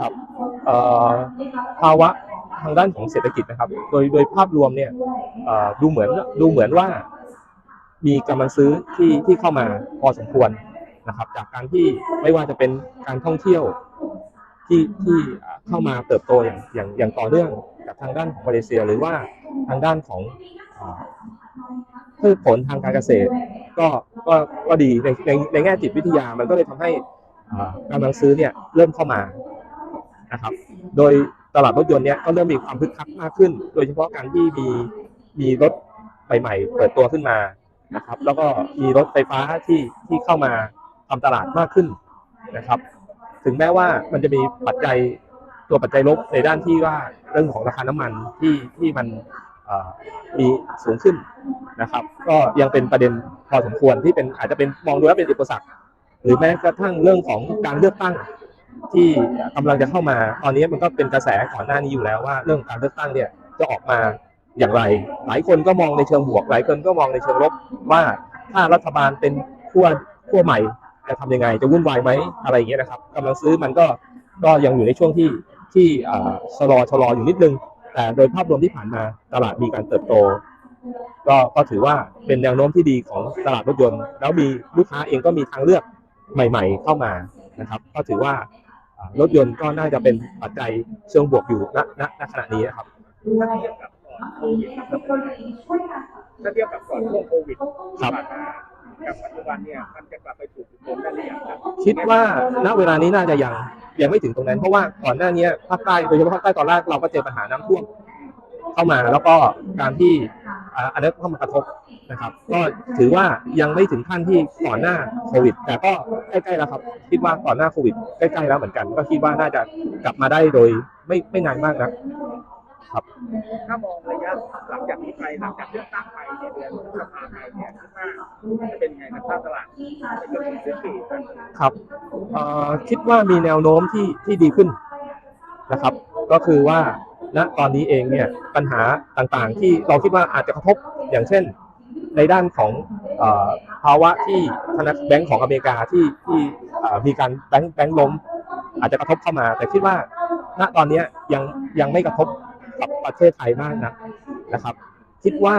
ครับเอ่อภาวะทางด้านของเศรษฐกิจนะครับ โดยโดยภาพรวมเนี่ยดูเหมือนดูเหมือนว่า มีกำลังซื้อที่ที่เข้ามาพอสมควรนะครับ จากการที่ไม่ว่าจะเป็นการท่องเที่ยวที่ที่เข้ามาเติบโตอย่างอย่างอย่างต่อเนื่องจากทางด้านของมาเลเซีย หรือว่าทางด้านของพืชผลทางการเกษตร ก็ก็ก็ดีในในในแง่จิตวิทยามันก็เลยทำให้ กำลังซื้อเนี่ยเริ่มเข้ามานะครับ โดยตลาดรถยนต์เนี่ยก็เริ่มมีความคึกคักมากขึ้น โดยเฉพาะการที่มีมีรถใหม่ๆเปิดตัวขึ้นมานะครับ แล้วก็มีรถไฟฟ้าที่ที่เข้ามาทำตลาดมากขึ้นนะครับ ถึงแม้ว่ามันจะมีปัจจัยตัวปัจจัยลบในด้านที่ว่าเรื่องของราคาน้ำมันที่ที่มันมีสูงขึ้นนะครับ ก็ยังเป็นประเด็นพอสมควรที่เป็นอาจจะเป็นมองดูแล้วเป็นอุปสรรค หรือแม้กระทั่งเรื่องของการเลือกตั้งที่กำลังจะเข้ามา ตอนนี้มันก็เป็นกระแสก่อนหน้านี้อยู่แล้วว่า เรื่องการเลือกตั้งเนี่ยจะออกมาอย่างไร หลายคนก็มองในเชิงบวก หลายคนก็มองในเชิงลบว่าถ้ารัฐบาลเป็นขั้วขั้วใหม่จะทำยังไง จะวุ่นวายไหมอะไรอย่างเงี้ยนะครับกำลังซื้อมันก็ก็ยังอยู่ในช่วงที่ที่ชะลอชะลออยู่นิดนึง แต่โดยภาพรวมที่ผ่านมาตลาดมีการเติบโต ก็ก็ถือว่าเป็นแนวโน้มที่ดีของตลาดรถยนต์ แล้วมีลูกค้าเองก็มีทางเลือก ใหม่ๆเข้ามานะครับก็ถือว่าอ่ารถยนต์ก็น่าจะเป็นปัจจัยเชิงบวกอยู่ณณณขณะนี้นะครับถ้าเทียบกับก่อนโควิดนะครับถ้าเทียบกับก่อนช่วงโควิดที่ผ่านมากับปัจจุบันเนี่ยมันจะกลับไปสู่จุดเดิมได้หรือยังครับคิดว่าณเวลานี้น่าจะยังยังไม่ถึงตรงนั้น เพราะว่าก่อนหน้านี้ภาคใต้โดยเฉพาะภาคใต้ตอนแรกเราก็เจอปัญหาน้ำท่วมเข้ามาแล้วก็การที่อ่าอันนั้นเข้ามากระทบ นะครับก็ถือว่ายังไม่ถึงขั้นที่ก่อนหน้าโควิด แต่ก็ใกล้ๆแล้วครับคิดว่าก่อนหน้าโควิดใกล้ๆแล้วเหมือนกัน ก็คิดว่าน่าจะกลับมาได้โดยไม่ไม่นานมากนะถ้ามองระยะหลังจากนี้ไปหลังจากเลือกตั้งไปในเดือนพฤษภาคมเนี่ยคิดว่าจะเป็นยังไงกับภาพตลาดในจนถึงสิ้นปีครับครับเอ่อคิดว่ามีแนวโน้มที่ที่ดีขึ้นนะครับ ก็คือว่าณตอนนี้เองเนี่ยปัญหาต่างๆ ที่เราคิดว่าอาจจะกระทบอย่างเช่น ในด้านของภาวะที่ธนาคารแบงก์ของอเมริกาที่ที่มีการแบงก์แบงก์ล้ม อาจจะกระทบเข้ามา แต่คิดว่าณตอนนี้ยังยังไม่กระทบกับประเทศไทยมากนะนะครับ คิดว่า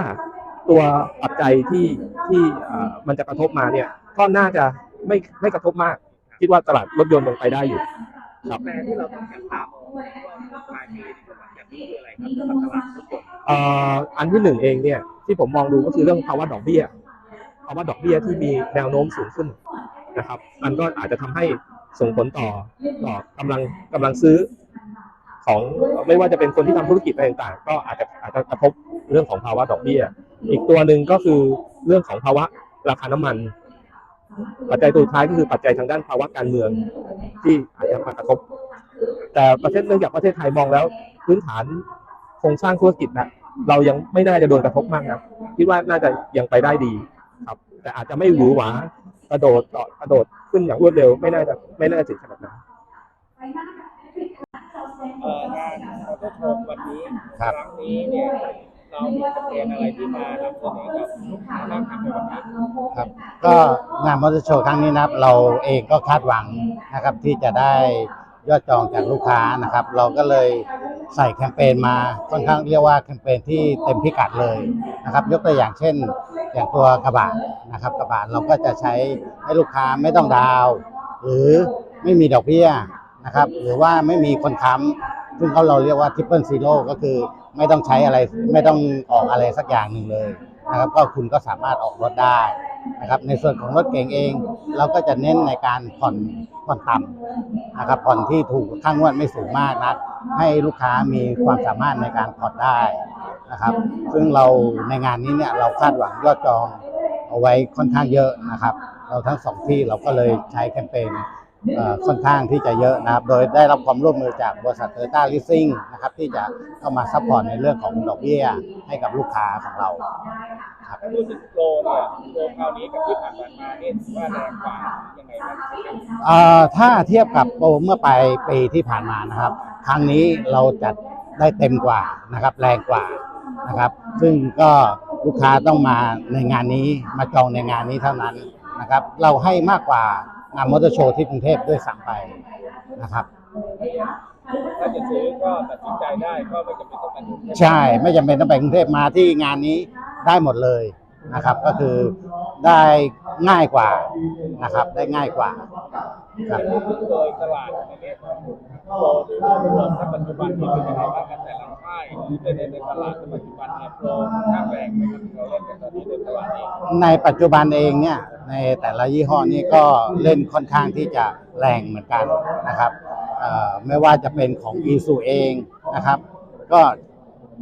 ตัวปัจจัยที่ที่มันจะกระทบมาเนี่ยก็น่าจะไม่ไม่กระทบมาก คิดว่าตลาดรถยนต์ลงไปได้อยู่ครับแปลที่เราต้องจับตามองว่าปลายปีที่หลังจากนี้คืออะไรครับตลาดรถยนต์ อันที่หนึ่งเองเนี่ยที่ผมมองดูก็คือเรื่องภาวะดอกเบี้ยภาวะดอกเบี้ยที่มีแนวโน้มสูงขึ้นนะครับ มันก็อาจจะทำให้ส่งผลต่อต่อกำลังกำลังซื้อของไม่ว่าจะเป็นคนที่ทำธุรกิจอะไรต่างๆ ก็อาจจะอาจจะกระทบเรื่องของภาวะดอกเบี้ย อีกตัวหนึ่งก็คือเรื่องของภาวะราคาน้ำมัน ปัจจัยตัวสุดท้ายก็คือปัจจัยทางด้านภาวะการเมืองที่อาจจะมากระทบ แต่ประเทศเนื่องจากประเทศไทยมองแล้ว พื้นฐาน โครงสร้างธุรกิจนะเรายังไม่น่าจะโดนกระทบมากนะคิดว่าน่าจะยังไปได้ดีครับ แต่อาจจะไม่หวือหวากระโดดต่อกระโดดขึ้นอย่างรวดเร็ว ไม่น่าจะไม่น่าจะถึงขนาดนั้นเอ่องานมอเตอร์โชว์วันนี้ครับครั้งนี้เนี่ยเรามีแคมเปญอะไรที่มานำเสนอกับลูกค้าบ้างครับในวันนี้ครับก็งานมอเตอร์โชว์ครั้งนี้นะครับเราเองก็คาดหวังนะครับที่จะได้ยอดจองจากลูกค้านะครับ เราก็เลย ใส่แคมเปญมาค่อนข้างเรียกว่าแคมเปญที่เต็มพิกัดเลยนะครับ ยกตัวอย่างเช่น อย่างตัวกระบะนะครับกระบะเราก็จะใช้ให้ลูกค้าไม่ต้องดาวหรือไม่มีดอกเบี้ยนะครับ หรือว่าไม่มีคนค้ำซึ่งเขาเราเรียกว่า triple zero ก็คือไม่ต้องใช้อะไรไม่ต้องออกอะไรสักอย่างหนึ่งเลยนะครับ ก็คุณก็สามารถออกรถได้ นะครับ ในส่วนของรถเก่งเอง เราก็จะเน้นในการผ่อนผ่อนต่ำนะครับ ผ่อนที่ถูกข้างงวดไม่สูงมากนักให้ลูกค้ามีความสามารถในการผ่อนได้นะครับ ซึ่งเราในงานนี้เนี่ยเราคาดหวังยอดจองเอาไว้ค่อนข้างเยอะนะครับ เราทั้งสองที่เราก็เลยใช้แคมเปญ ค่อนข้างที่จะเยอะนะครับ โดยได้รับความร่วมมือจากบริษัทเตอร์ต้าลิสซิ่งนะครับที่จะเข้ามาซัพพอร์ตในเรื่องของดอกเบี้ยให้กับลูกค้าของเราถ้าพูดถึงโปรเนี่ยโปรคราวนี้กับที่ผ่านมาเนี่ยถือว่าแรงกว่ายังไงบ้างครับเอ่อถ้าเทียบกับโปรเมื่อปลายปีที่ผ่านมานะครับ ครั้งนี้เราจัดได้เต็มกว่านะครับ แรงกว่านะครับ ซึ่งก็ลูกค้าต้องมาในงานนี้มาจองในงานนี้เท่านั้นนะครับ เราให้มากกว่า งานมอเตอร์โชว์ที่กรุงเทพด้วยซ้ำไปนะครับ ถ้าจะซื้อก็ตัดสินใจได้ก็ไม่จำเป็นต้องไปกรุงเทพใช่ไม่จำเป็นต้องไปกรุงเทพมาที่งานนี้ได้หมดเลย นะครับ ก็คือได้ง่ายกว่านะครับ ได้ง่ายกว่าครับโดยตลาดในนี้โปรหรือรวมรวมณปัจจุบันนี่เป็นยังไงบ้างกันแต่ละค่ายหรือในในตลาดในปัจจุบันเนี่ยโปรค่าแรงนะครับที่เราเล่นกันตอนนี้ในตลาดนี้ในปัจจุบันเองเนี่ยในแต่ละยี่ห้อนี่ก็เล่นค่อนข้างที่จะแรงเหมือนกันนะครับเอ่อไม่ว่าจะเป็นของ e ซูเองนะครับ ก็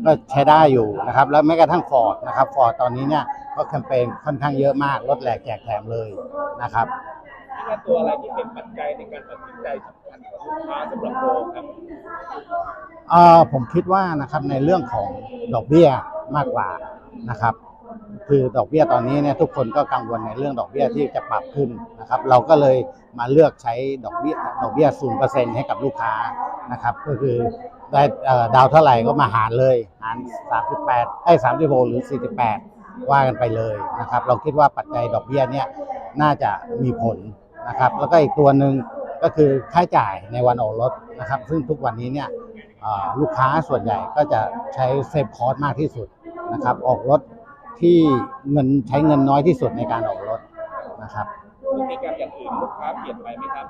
ก็ใช้ได้อยู่นะครับ แล้วแม้กระทั่งฟอร์ดนะครับฟอร์ดตอนนี้เนี่ย ก็แคมเปญค่อนข้างเยอะมากลดแหลกแจกแถมเลยนะครับที่ว่าตัวอะไรที่เป็นปัจจัยในการตัดสินใจสำคัญของลูกค้าสำหรับโปรครับเอ่อผมคิดว่านะครับในเรื่องของดอกเบี้ยมากกว่านะครับ คือดอกเบี้ยตอนนี้เนี่ยทุกคนก็กังวลในเรื่องดอกเบี้ยที่จะปรับขึ้นนะครับ เราก็เลยมาเลือกใช้ดอกเบี้ยดอกเบี้ยศูนย์เปอร์เซ็นต์ให้กับลูกค้านะครับ ก็คือได้เอ่อดาวเท่าไหร่ก็มาหารเลย หาร 38ไอ้36 หรือ 48 ว่ากันไปเลยนะครับ เราคิดว่าปัจจัยดอกเบี้ยเนี่ยน่าจะมีผลนะครับ แล้วก็อีกตัวหนึ่งก็คือค่าใช้จ่ายในวันออกรถนะครับ ซึ่งทุกวันนี้เนี่ยเอ่อลูกค้าส่วนใหญ่ก็จะใช้เซฟคอร์สมากที่สุดนะครับ ออกรถที่เงินใช้เงินน้อยที่สุดในการออกรถนะครับพฤติกรรมอย่างอื่นลูกค้าเปลี่ยนไปไหมครับ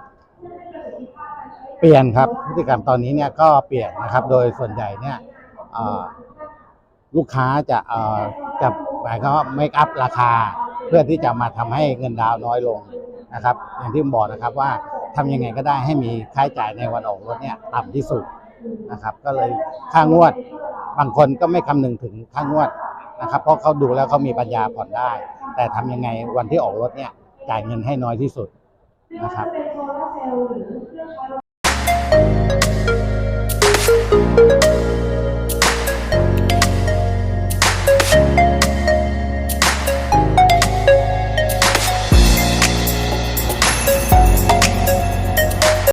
เปลี่ยนครับพฤติกรรมตอนนี้เนี่ยก็เปลี่ยนนะครับ โดยส่วนใหญ่เนี่ยเอ่อ ลูกค้าจะเอ่อจะหมายความว่าเมคอัพราคา เพื่อที่จะมาทำให้เงินดาวน้อยลงนะครับ อย่างที่ผมบอกนะครับว่าทำยังไงก็ได้ให้มีค่าใช้จ่ายในวันออกรถเนี่ยต่ำที่สุดนะครับ ก็เลยค่างวดบางคนก็ไม่คำนึงถึงค่างวดนะครับ เพราะเขาดูแล้วเขามีปัญญาผ่อนได้ แต่ทำยังไงวันที่ออกรถเนี่ยจ่ายเงินให้น้อยที่สุดนะครับเป็นโซลาร์เซลล์หรือ